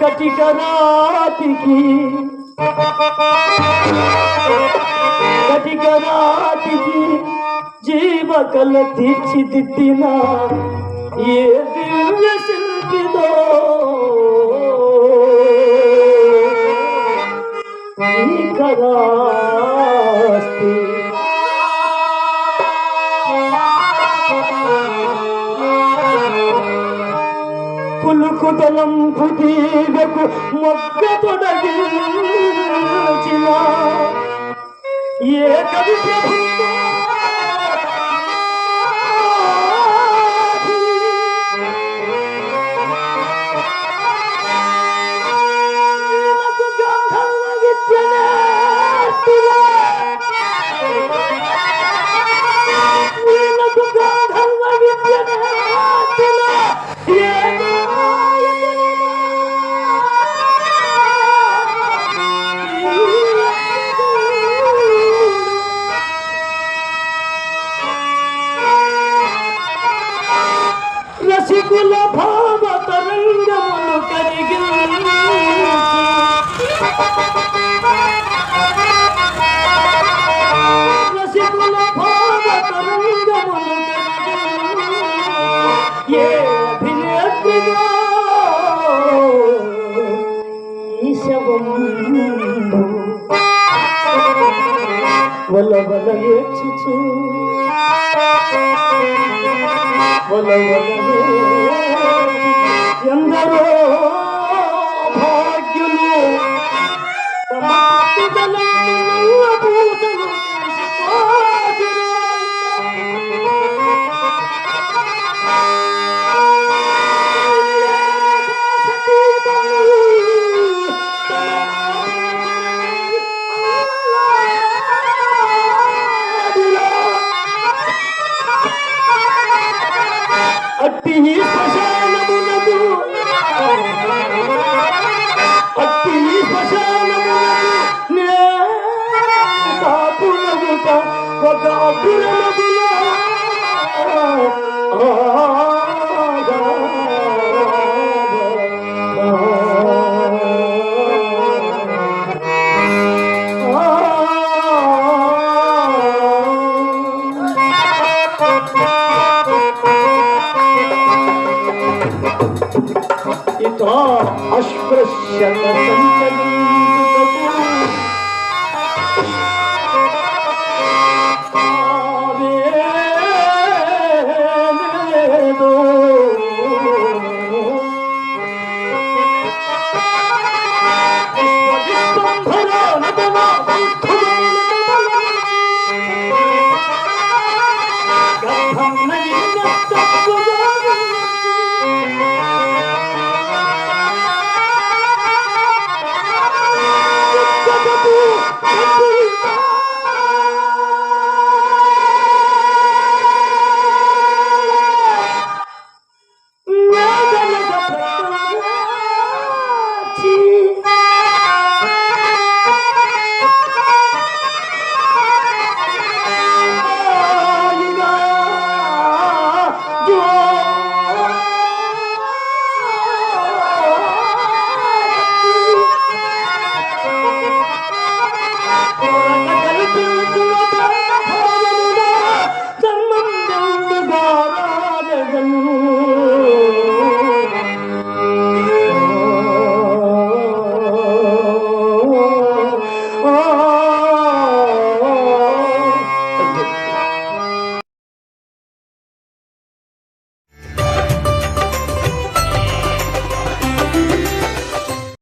కటిక రాతికి కటిక రాతికి జీవ కల తీర్చిదిద్దిన ఏ सर्वस्ति కులుకుతలం కుటీలకు మొగ్గ తొడగించిన. ఏ కవి ప్రభుత్వం కేశవంబు వల వల ఏచుచు వల వల ఎందరో భాగ్యులు for the opinion of the Lord. Oh,